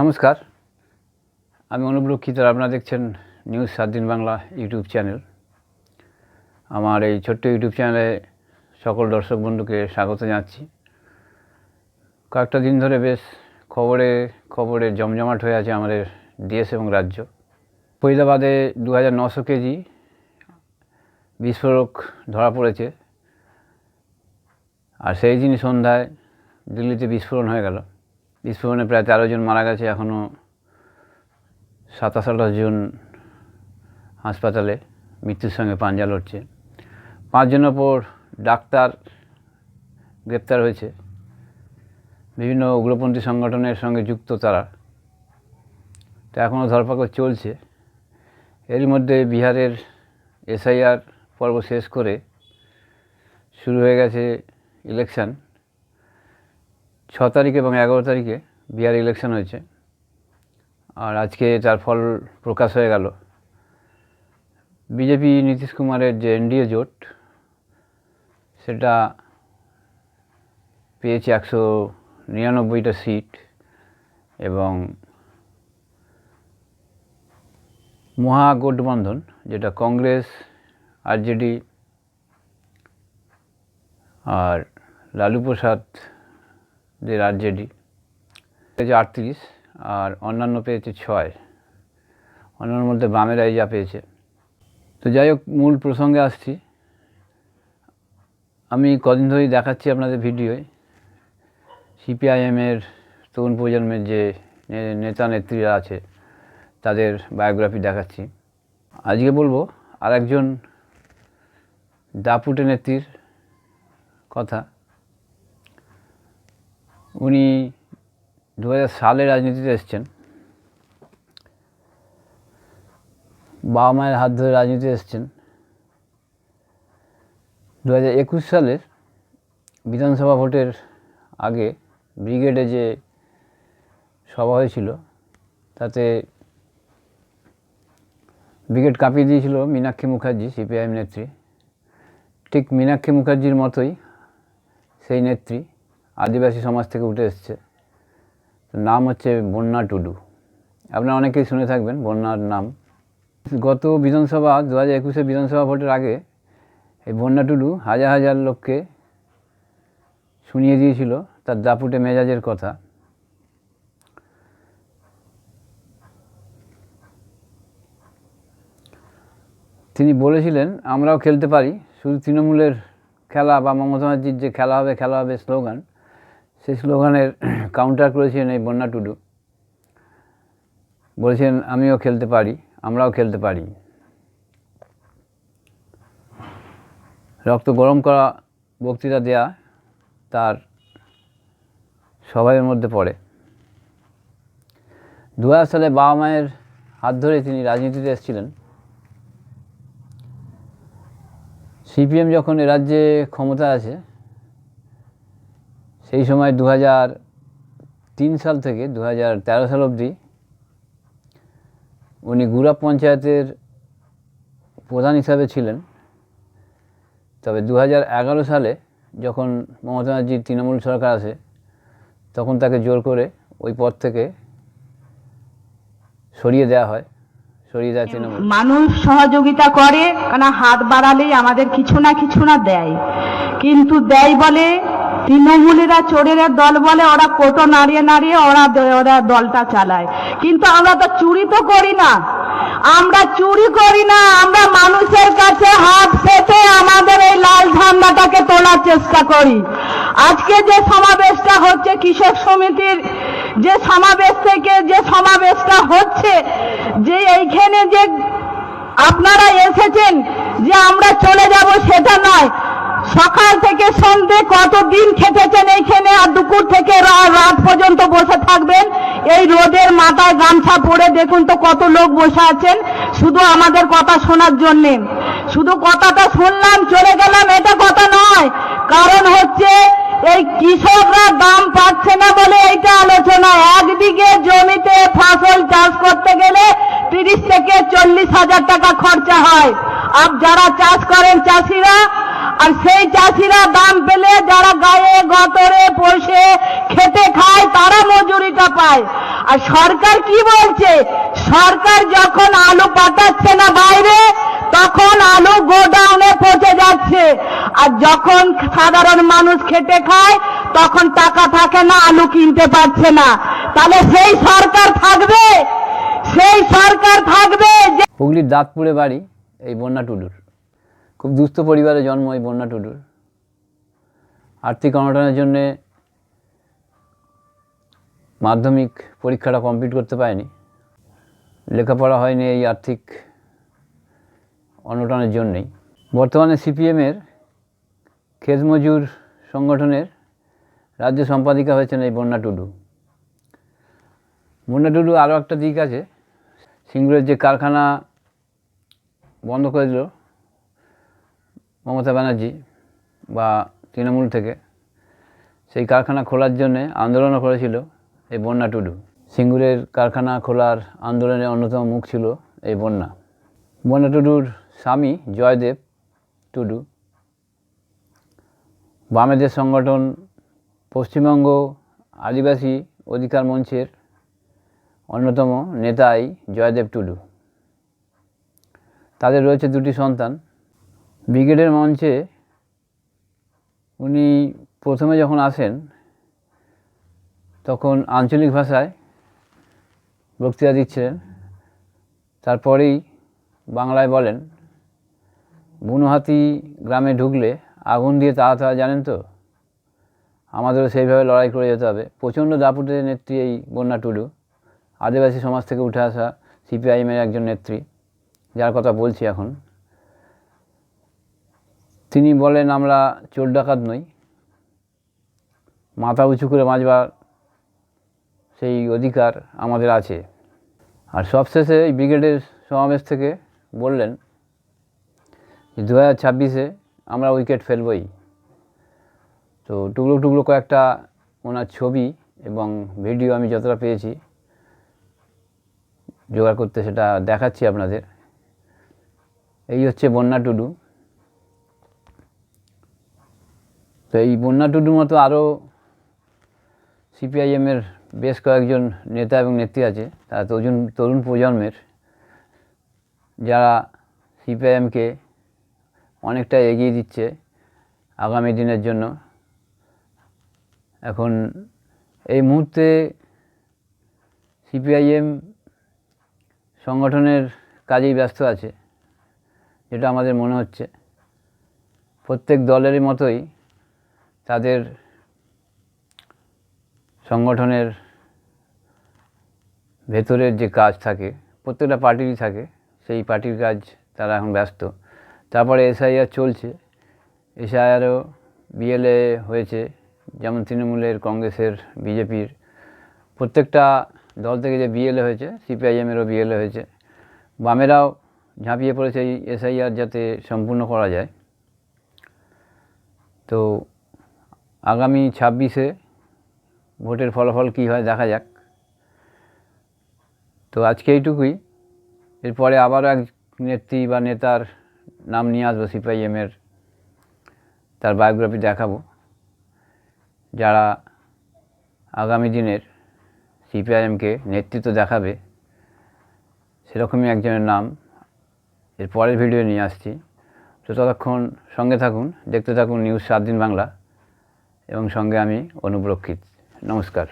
নমস্কার। আমি অনুপ রক্ষিতর আপনারা দেখছেন নিউজ সাত দিন বাংলা ইউটিউব চ্যানেল। আমার এই ছোট্ট ইউটিউব চ্যানেলে সকল দর্শক বন্ধুকে স্বাগত জানাচ্ছি। কয়েকটা দিন ধরে বেশ খবরে খবরে জমজমাট হয়ে আছে আমাদের দেশ এবং রাজ্য। ফরিদাবাদে দু হাজার নশো কেজি বিস্ফোরক ধরা পড়েছে। আর সেই দিনই সন্ধ্যায় দিল্লিতে বিস্ফোরণ হয়ে গেল। বিস্ফোরণে প্রায় তেরো জন মারা গেছে এখনও সাতাশ আঠাশ জন হাসপাতালে মৃত্যুর সঙ্গে পাঞ্জা লড়ছে। পাঁচজনের ওপর ডাক্তার গ্রেপ্তার হয়েছে। বিভিন্ন উগ্রপন্থী সংগঠনের সঙ্গে যুক্ত তারা। তো এখনও ধরপাকড় চলছে। এর মধ্যে বিহারের এসআইআর পর্ব শেষ করে শুরু হয়ে গেছে ইলেকশন। ছ তারিখ এবং এগারো তারিখে বিহার ইলেকশন হয়েছে। আর আজকে তার ফল প্রকাশ হয়ে গেল, বিজেপি নীতিশ কুমারের যে এনডিএ জোট, সেটা পেয়েছে একশো নিরানব্বইটা সিট এবং মহাগঠবন্ধন, যেটা কংগ্রেস, আরজেডি আর লালু প্রসাদ দের আরজেডি পেয়েছে আটত্রিশ আর অন্যান্য পেয়েছে ছয়। অন্যান্য মধ্যে বামেরা এই যা পেয়েছে। তো যাই হোক, মূল প্রসঙ্গে আসছি। আমি কদিন ধরেই দেখাচ্ছি আপনাদের ভিডিওয় সিপিআইএমের তরুণ প্রজন্মের যে নেতা নেত্রীরা আছে, তাদের বায়োগ্রাফি দেখাচ্ছি। আজকে বলব আর একজন দাপুটে নেত্রীর কথা। উনি দু হাজার সালে রাজনীতিতে এসছেন। বাবা মায়ের হাত ধরে রাজনীতিতে এসছেন। দু হাজার একুশ সালের বিধানসভা ভোটের আগে ব্রিগেডে যে সভা হয়েছিল, তাতে ব্রিগেড কাঁপিয়ে দিয়েছিল মীনাক্ষী মুখার্জি, সিপিআইএম নেত্রী। ঠিক মীনাক্ষী মুখার্জির মতোই সেই নেত্রী আদিবাসী সমাজ থেকে উঠে এসছে। নাম হচ্ছে বন্যা টুডু। আপনারা অনেকেই শুনে থাকবেন বন্যার নাম। গত বিধানসভা দু হাজার একুশে বিধানসভা ভোটের আগে এই বন্যা টুডু হাজার হাজার লোককে শুনিয়ে দিয়েছিল তার দাপুটে মেজাজের কথা। তিনি বলেছিলেন, আমরাও খেলতে পারি। শুধু তৃণমূলের খেলা বা মমতা ব্যানার্জির যে খেলা হবে খেলা হবে স্লোগান সেই স্লোগানের কাউন্টার করেছিলেন এই বন্যা টুডু। বলেছেন আমিও খেলতে পারি, আমরাও খেলতে পারি। রক্ত গরম করা বক্তৃতা দেয়া তার স্বভাবের মধ্যে পড়ে। দু হাজার সালে বাবা মায়ের হাত ধরে তিনি রাজনীতিতে এসেছিলেন। সিপিএম যখন এ রাজ্যে ক্ষমতা আছে সেই সময় দু তিন সাল থেকে দু তেরো সাল অবধি উনি গুড়া পঞ্চায়েতের প্রধান হিসাবে ছিলেন। তবে দু এগারো সালে যখন মমতা ব্যানার্জির তৃণমূল সরকার আসে, তখন তাকে জোর করে ওই পদ থেকে সরিয়ে দেওয়া হয়, সরিয়ে দেয় তৃণমূল। মানুষ সহযোগিতা করে কেন হাত বাড়ালেই আমাদের কিছু না কিছু না দেয়। কিন্তু দেয় বলে তৃণমূলেরা চোরের দল বলে ওরা কোটো নাড়িয়ে নাড়িয়ে ওরা ওরা দলটা চালায়। কিন্তু আমরা তো চুরি তো করি না। আমরা চুরি করি না। আমরা মানুষের কাছে হাত পেতে আমাদের এই লাল ঝান্ডাটাকে তোলার চেষ্টা করি। আজকে যে সমাবেশটা হচ্ছে কৃষক সমিতির যে সমাবেশ থেকে যে সমাবেশটা হচ্ছে, যে এইখানে যে আপনারা এসেছেন যে আমরা চলে যাব, সেটা নয়। সকাল থেকে সন্ধে কতদিন খেটেছেন এইখানে আর দুপুর থেকে রাত পর্যন্ত বসে থাকবেন? এই রোদের মাথায় গামছা পরে দেখুন তো কত লোক বসে আছেন। শুধু আমাদের কথা শোনার জন্যে। শুধু কথাটা শুনলাম, চলে গেলাম, এটা কথা নয়। কারণ হচ্ছে, এই কৃষকরা দাম পাচ্ছে না বলে এইটা আলোচনা। একদিকে জমিতে ফসল চাষ করতে গেলে তিরিশ থেকে চল্লিশ হাজার টাকা খরচা হয়। আর যারা চাষ করেন চাষিরা আর সেই চাষিরা দাম পেলে যারা গায়ে গতরে পোষে, খেতে খায়, তারা মজুরিটা পায়। আর সরকার কি বলছে? সরকার যখন আলু পাঠাচ্ছে না বাইরে, তখন আলু গোডাউনে পচে যাচ্ছে। আর যখন সাধারণ মানুষ খেতে খায়, তখন টাকা থাকে না, আলু কিনতে পারছে না। তাহলে সেই সরকার থাকবে? সেই সরকার থাকবে হুগলির দাঁতপুরে বাড়ি, এই বন্যা টুডুর। খুব দুস্থ পরিবারে জন্ম এই বন্যা টুডুর। আর্থিক অনটনের জন্যে মাধ্যমিক পরীক্ষাটা কমপ্লিট করতে পারেনি। লেখাপড়া হয়নি এই আর্থিক অনটনের জন্যেই। বর্তমানে সিপিএমের খেত মজুর সংগঠনের রাজ্য সম্পাদিকা হয়েছেন এই বন্যা টুডু। বন্যা টুডু আরও একটা দিক আছে। সিঙ্গুরের যে কারখানা বন্ধ করে দিল মমতা ব্যানার্জি বা তৃণমূল থেকে সেই কারখানা খোলার জন্যে আন্দোলনও করেছিল এই বন্যা টুডু। সিঙ্গুরের কারখানা খোলার আন্দোলনের অন্যতম মুখ ছিল এই বন্যা। বন্যা টুডুর স্বামী জয়দেব টুডু। বামেদের সংগঠন পশ্চিমবঙ্গ আদিবাসী অধিকার মঞ্চের অন্যতম নেতাই জয়দেব টুডু। তাদের রয়েছে দুটি সন্তান ব্রিগেডের মঞ্চে উনি প্রথমে যখন আসেন, তখন আঞ্চলিক ভাষায় বক্তৃতা দিচ্ছিলেন। তারপরেই বাংলায় বলেন, বুনোহাতি গ্রামে ঢুকলে আগুন দিয়ে তাড়াতে হয় জানেন তো, আমাদেরও সেইভাবে লড়াই করে যেতে হবে। প্রচণ্ড দাপুটের নেত্রী এই বন্যা টুডু, আদিবাসী সমাজ থেকে উঠে আসা সিপিআইএমের একজন নেত্রী, যার কথা বলছি এখন। তিনি বলেন, আমরা চোর ডাকাত নই। মাথা উঁচু করে বাঁচবার সেই অধিকার আমাদের আছে। আর সবশেষে এই ব্রিগেডের সমাবেশ থেকে বললেন দু হাজার ছাব্বিশে আমরা উইকেট ফেলবই। তো টুকরো টুকরো কয়েকটা ওনার ছবি এবং ভিডিও আমি যতটা পেয়েছি, জোগাড় করতে সেটা দেখাচ্ছি আপনাদের। এই হচ্ছে বন্যা টুডু। তো এই বন্যা টুডুর মতো আরও সিপিআইএমের বেশ কয়েকজন নেতা এবং নেত্রী আছে, তারা তরুণ তরুণ প্রজন্মের, যারা সিপিআইএমকে অনেকটা এগিয়ে দিচ্ছে আগামী দিনের জন্য। এখন এই মুহূর্তে সিপিআইএম সংগঠনের কাজেই ব্যস্ত আছে, যেটা আমাদের মনে হচ্ছে। প্রত্যেক দলেরই মতোই তাদের সংগঠনের ভেতরের যে কাজ থাকে, প্রত্যেকটা পার্টিরই থাকে, সেই পার্টির কাজ তারা এখন ব্যস্ত। তারপরে এসআইআর চলছে। এসআইআরও বিএলএ হয়েছে, যেমন তৃণমূলের, কংগ্রেসের বিজেপির প্রত্যেকটা দল থেকে যে বিএলএ হয়েছে সিপিআইএমেরও বিএলএ হয়েছে। বামেরাও ঝাঁপিয়ে পড়েছে এই এসআইআর যাতে সম্পূর্ণ করা যায়। তো আগামী ছাব্বিশে ভোটের ফলাফল কী হয় দেখা যাক। তো আজকে এইটুকুই। এরপরে আবারও এক নেত্রী বা নেতার নাম নিয়ে আসব সিপিআইএমের, তার বায়োগ্রাফি দেখাবো। যারা আগামী দিনের সিপিআইএমকে নেতৃত্ব দেখাবে, সেরকমই একজনের নাম এর পরের ভিডিও নিয়ে আসছি। তো ততক্ষণ সঙ্গে থাকুন, দেখতে থাকুন নিউজ সাত দিন বাংলা। এবং সঙ্গে আমি অনুপ্রক্ষিত নমস্কার।